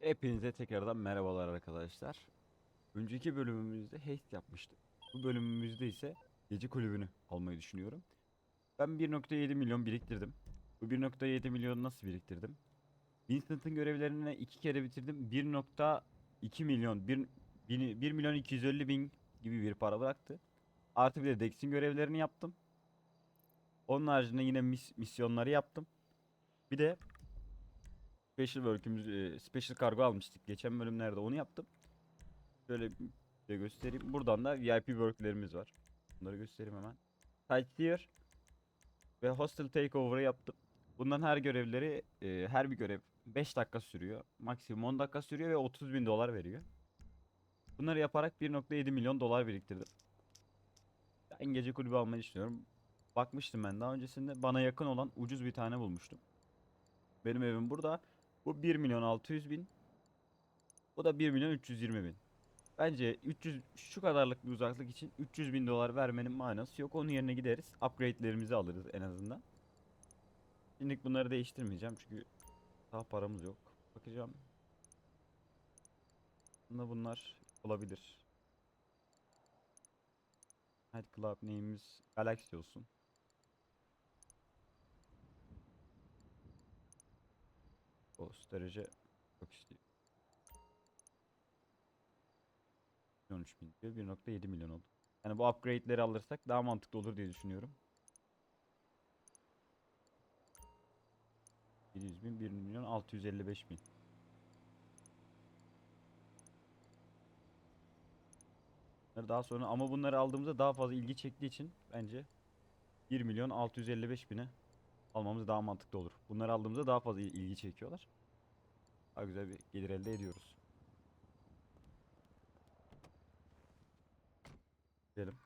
Hepinize tekrardan merhabalar arkadaşlar. Önceki bölümümüzde haste yapmıştık. Bu bölümümüzde ise gece kulübünü almayı düşünüyorum. Ben 1.7 milyon biriktirdim. Bu 1.7 milyonu nasıl biriktirdim? Vincent'ın görevlerini iki kere bitirdim. 1.2 milyon, 1, 1 milyon 250 bin gibi bir para bıraktı. Artı bir de Dex'in görevlerini yaptım. Onun haricinde yine mis- misyonları yaptım. Bir de Special Work'ümüz, e, Special Cargo almıştık. Geçen bölümlerde onu yaptım. Şöyle de göstereyim. Buradan da VIP Work'lerimiz var. Bunları göstereyim hemen. Sightseer ve Hostel Takeover'ı yaptım. Bundan her görevleri, e, her bir görev 5 dakika sürüyor. Maksimum 10 dakika sürüyor ve 30 bin dolar veriyor. Bunları yaparak 1.7 milyon dolar biriktirdim. Ben gece kulübü almayı düşünüyorum. Bakmıştım ben daha öncesinde. Bana yakın olan ucuz bir tane bulmuştum. Benim evim burada. Bu 1 milyon 600 bin. Bu da 1 milyon 320 bin. Bence 300 şu kadarlık bir uzaklık için 300 bin dolar vermenin manası yok. Onun yerine gideriz. Upgrade'lerimizi alırız en azından. Şimdilik bunları değiştirmeyeceğim çünkü daha paramız yok. Bakacağım. Aslında bunlar olabilir. Night Club neyimiz Galaxy olsun. Derece çok işte. 13 bin diyor. 1.7 milyon oldu. Yani bu upgrade'leri alırsak daha mantıklı olur diye düşünüyorum. 700 bin, 1 milyon 655 bin. Bunları Daha sonra ama bunları aldığımızda daha fazla ilgi çektiği için bence 1 milyon 655 bine almamız daha mantıklı olur. Bunları aldığımızda daha fazla il- ilgi çekiyorlar. Daha güzel bir gelir elde ediyoruz. Gidelim.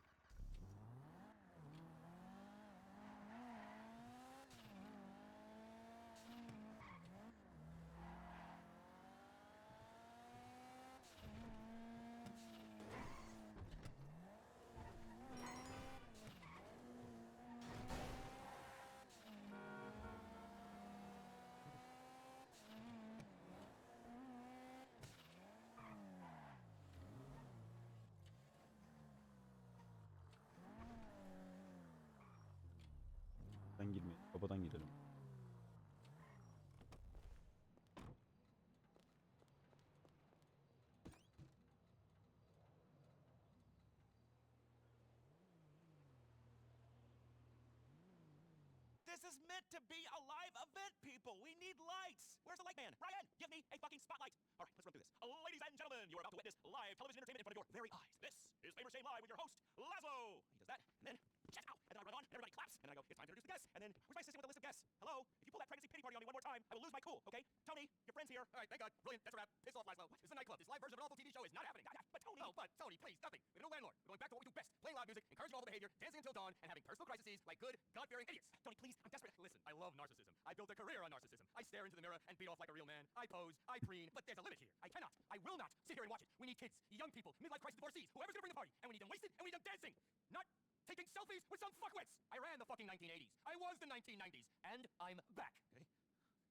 This is meant to be a live event, people. We need lights. Where's the light man? Ryan, give me a fucking spotlight. All right, let's run through this. Ladies and gentlemen, you are about to witness live television entertainment in front of your very eyes. This is Favor Shame Live with your host, Laszlo. He does that, and then check out, and then I run on, and everybody claps, and then I go, it's time to introduce the guests. And then, where's my assistant with a list of guests? Hello? If you pull that pregnancy pity party on me one more time, I will lose my cool, okay? Tony, your friend's here. All right, thank God. Brilliant. That's a wrap. Piss off, Laszlo. This is a nightclub. This live version of an awful TV show is not happening. But Tony, Oh, but Tony, please, nothing. We have no landlord. We're going back to what we do best: playing loud music, encouraging all the behavior, dancing until dawn, and having personal crises like good, God-fearing idiots. Tony, please, I'm desperate. Listen, I love narcissism. I built a career on narcissism. I stare into the mirror and beat off like a real man. I pose, I preen, but there's a limit here. I cannot, I will not sit here and watch it. We need kids, young people, midlife crisis divorcees, whoever's gonna bring the party, and we need them wasted, and we need them dancing, not taking selfies with some fuckwits. I ran the fucking 1980s. I was the 1990s, and I'm back. Okay?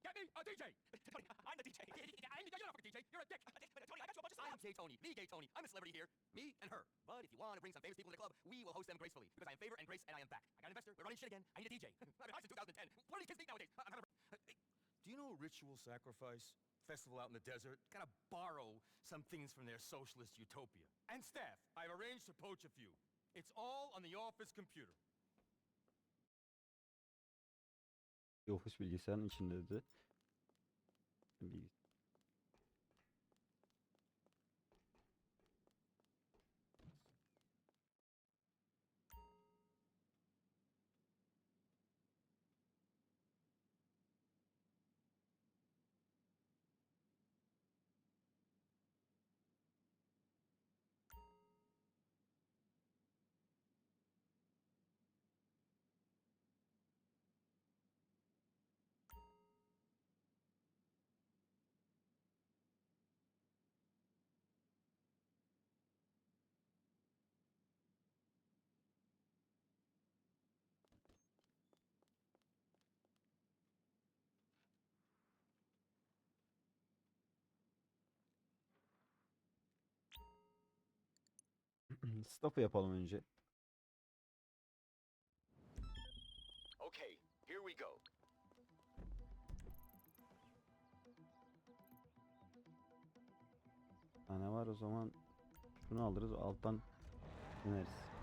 Get me a DJ. Tony, I'm the DJ. And you're not a DJ. You're a dick. Tony, I got you a bunch of I'm stuff. gay Tony, the gay Tony. I'm a celebrity here, me and her. But if you want to bring some famous people to the club, we will host them gracefully because I am favor and grace and I am back. I got an investor. We're running shit again. I need a DJ. I've been hot since 2010. What do these kids think nowadays? I'm having a... Do you know ritual sacrifice? Festival out in the desert. Gotta borrow some things from their socialist utopia. And staff, I've arranged to poach a few. It's all on the office computer. Bir ofis bilgisayarın içinde dedi. Staff'ı yapalım önce. Okay, here we go. Tane var o zaman şunu alırız alttan ineriz.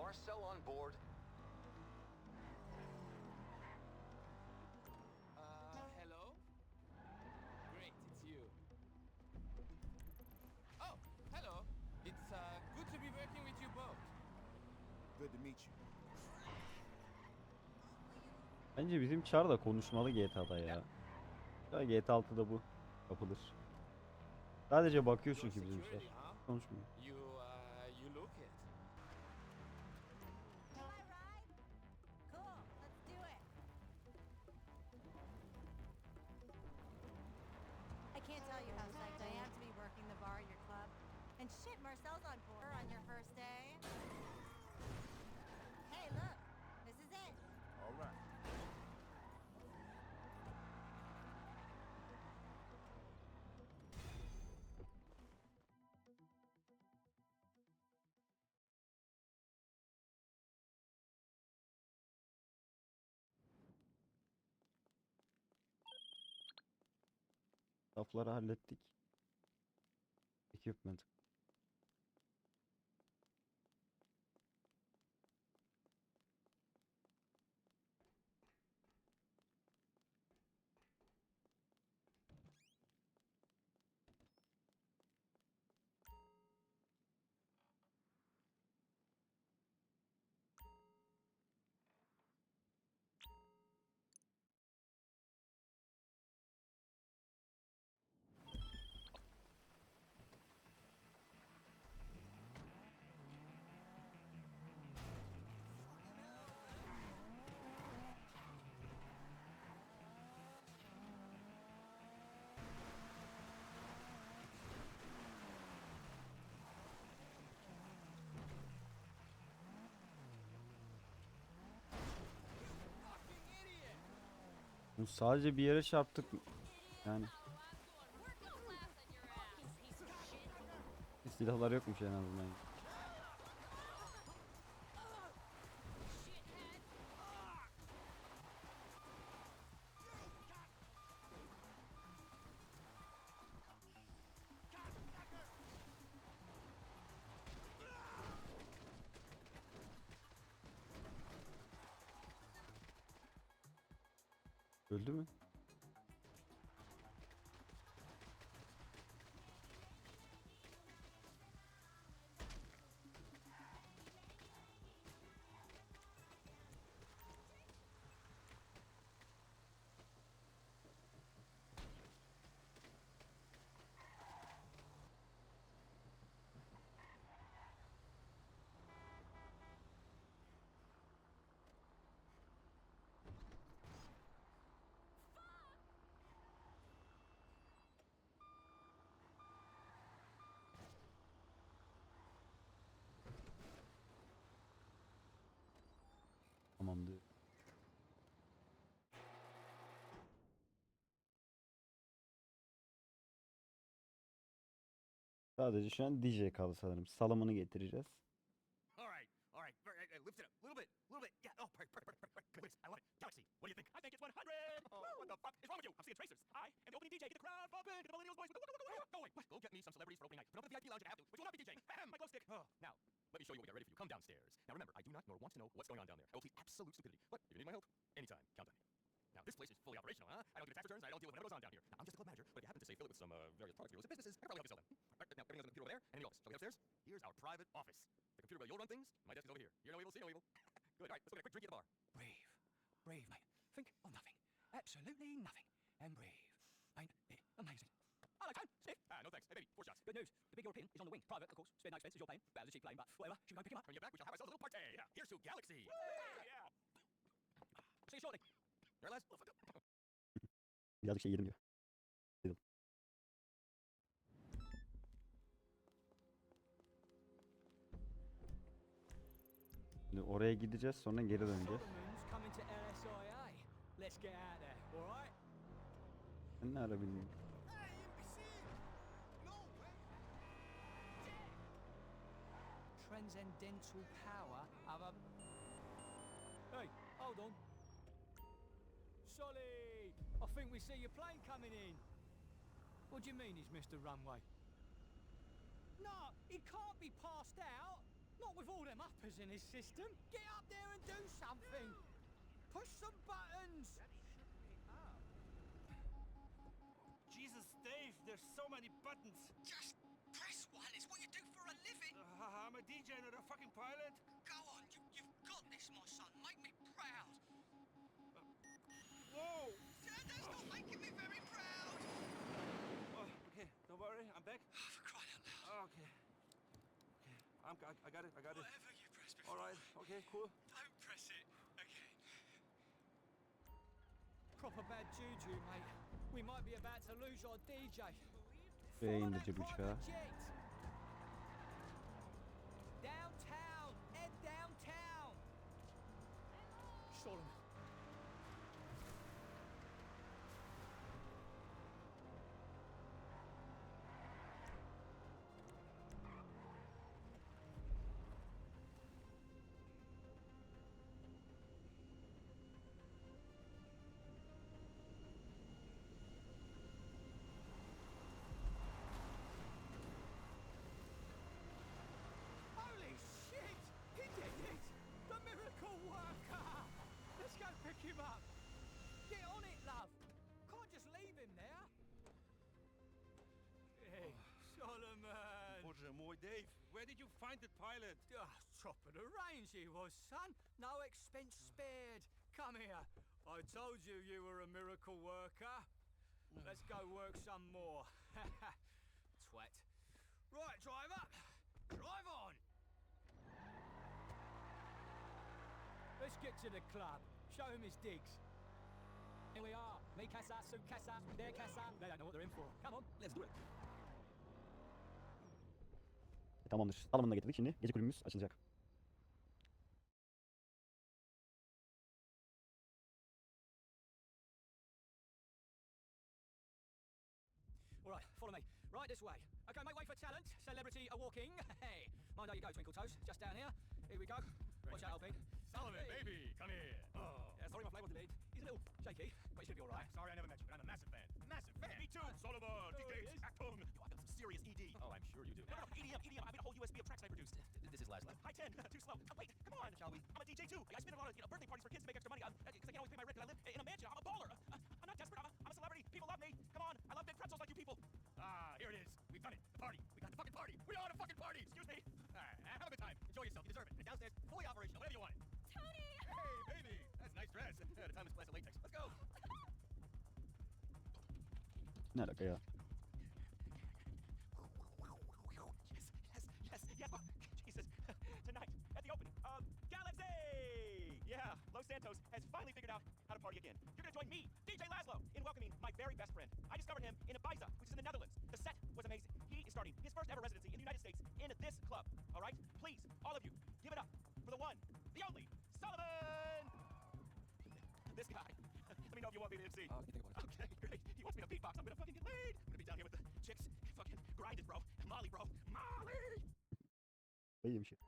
Marcel on board? Uh, hello? Great, it's you. Oh, hello. It's uh, good to be working with you both. Good to meet you. Bence bizim Char da konuşmalı GTA'da ya. Ya GTA 6'da bu yapılır. Sadece bakıyor çünkü bizim security, Char. Konuşmuyor. Can't tell you how psyched I am to be working the bar at your club. And shit, Marcel's on Staff'ları hallettik. Equipment. Bu sadece bir yere çarptık. Yani silahlar yokmuş en azından. Öldü mü? Sadece şu an DJ kaldı sanırım. Salımını getireceğiz. All right, all right. Uh, lift it up. A little bit, a little bit. Yeah, oh, perfect, perfect, perfect, perfect. I love it. Galaxy, what do you think? I think it's 100. Oh, what the fuck is wrong with you? I'm seeing tracers. I am the opening DJ. Get the crowd bumping. Get the millennials voice. Go, go, go, go, go. Go away. What? Go get me some celebrities for opening night. Put up the VIP lounge if I have to, but you will not be DJing. Ahem, my glow stick. Oh, now, let me show you what we got ready for you. Come downstairs. Now remember, I do not nor want to know what's going on down there. I will plead absolute stupidity. You'll run things, my desk is over here. Hear no evil, see no evil. Good, all right, let's go get a quick drink at the bar. Brave. Brave, mate. Think of nothing. Absolutely nothing. And brave. Ain't it amazing? Hello, Hello, Tone. Steve. Ah, no thanks. Hey, baby, four shots. Good news. The big European is on the wing. Private, of course. Spare no expense. It's your plane. Better than a cheap plane, but whatever. Should we go pick him up? When you get back, we shall have ourselves a little party. Yeah. Here's to Galaxy. Yeah. See you shortly. Right, lads? Motherfucker. Birazcık şey yedim diyor. Oraya gideceğiz sonra geri döneceğiz. Sen ne ara way! Transcendental power of a. Hey, hold on. Solly! I think we see your plane coming in. What do you mean he's Mr. Runway? No, he can't be passed out. Not with all them uppers in his system. Get up there and do something. Push some buttons. Jesus, Dave, there's so many buttons. Just press one. It's what you do for a living. Uh, I'm a DJ, not a fucking pilot. Go on. You, you've got this, my son. Make me I, I got it, I got it. Whatever you press before. All right, okay, cool. Don't press it again. Proper bad juju, mate. We might be about to lose our DJ. Şuraya Follow indireceğim that jet. Downtown, head downtown. Solomon. Where did you find the pilot? Ah, top of the range he was, son. No expense spared. Come here. I told you you were a miracle worker. Let's go work some more. Twat. Right, driver. Drive on. Let's get to the club. Show him his digs. Here we are. Me casa, su casa, their casa. They don't know what they're in for. Come on, let's do it. Tamamdır. Salomon'u da getirdik şimdi. Gece kulübümüz açılacak. All right, follow me. Right this way. Okay, make way for talent. Celebrity a walking. Hey, mind how you go, Twinkle Toes. Just down here. Here we go. Watch out, Alpine. Solomon, Hey. baby, come here. Oh. Yeah, sorry, my flame was delayed. He's a little shaky, but he should be all right. Sorry I never met you, but I'm a massive fan. Massive fan. Me too, Solomon, Oh, DJ yes. Actum. Yo, I've got some serious ED. Oh, I'm sure you do. No, no, no, EDM, EDM. I mean a whole USB of tracks I produced. This is last lap. High 10, too slow. Uh, wait, come on. Shall we? I'm a DJ too. I spin a lot of you know, birthday parties for kids to make extra money. Because I can't always pay my rent and I live in a mansion. I'm a baller. Uh, I'm not desperate. I'm a, I'm a celebrity. People love me. Come on. I love big pretzels like you people. Ah, here it is. We've done it. The party. We got the fucking party. We are on a fucking party. Excuse me. All right, have a good time. Enjoy yourself. You deserve it. And downstairs, fully operational. Whatever you want. Tony! Hey, baby. That's a nice dress. the time is class of latex. Let's go. Ne alaka finally figured out how to party again. You're gonna join me, DJ Laszlo, in welcoming my very best friend. I discovered him in Ibiza, which is in the Netherlands. The set was amazing. He is starting his first ever residency in the United States in this club. All right, please, all of you, give it up for the one, the only Solomon. This guy. Let me know if you want me to MC. Uh, can you think about Okay, great. He wants me to beatbox. I'm gonna fucking get laid. I'm gonna be down here with the chicks. Fucking grinding, bro. Molly, bro. Molly. Böyle bir şey.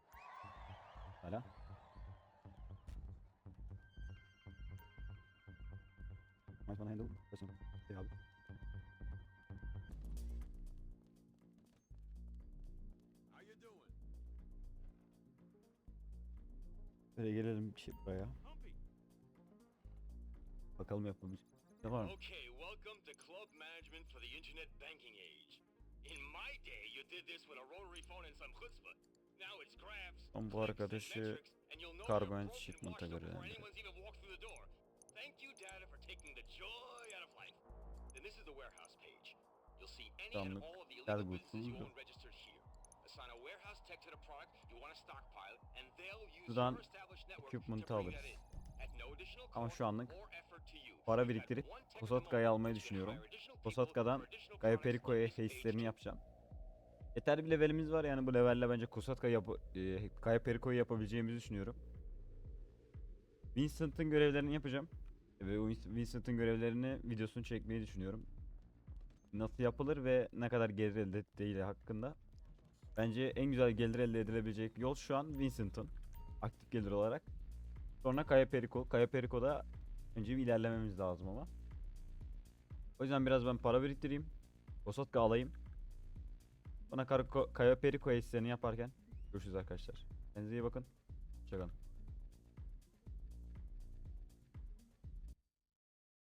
Might wanna handle person. Şey abi. How you doing? Böyle gelelim bir şey buraya. Bakalım yapmamız. Ne var? Okay, welcome to club management for the internet banking age. In my day, you did this with a rotary phone and some chutzpah. Now it's graphs, Ama bu clicks, and arkadaşı metrics, and you'll know kargo you're and broke and shipment'a göre yani. Thank you, data, for taking the joy out of life. Then this is the warehouse page. You'll see any and all of the illegal bu businesses you own registered here. Assign a warehouse tech to the product you want to stockpile, and they'll use Buradan your established network to bring that in. Ama şu anlık para biriktirip Kosatka'yı almayı düşünüyorum. Kosatka'dan products Perico'ya page. yapacağım. Yeterli bir levelimiz var yani bu levelle bence Kosatka yapı, e, Gaye Perico'yu yapabileceğimizi düşünüyorum. Vincent'ın görevlerini yapacağım. Ve o Vin- Vincent'ın görevlerini videosunu çekmeyi düşünüyorum. Nasıl yapılır ve ne kadar gelir elde ettiği hakkında. Bence en güzel gelir elde edilebilecek yol şu an Vincent'ın. Aktif gelir olarak. Sonra Kaya Perico. Kaya Perico'da önce bir ilerlememiz lazım ama. O yüzden biraz ben para biriktireyim. Kosatka alayım. Kara- Kaya Perico hislerini yaparken görüşürüz arkadaşlar. Kendinize iyi bakın. Hoşçakalın.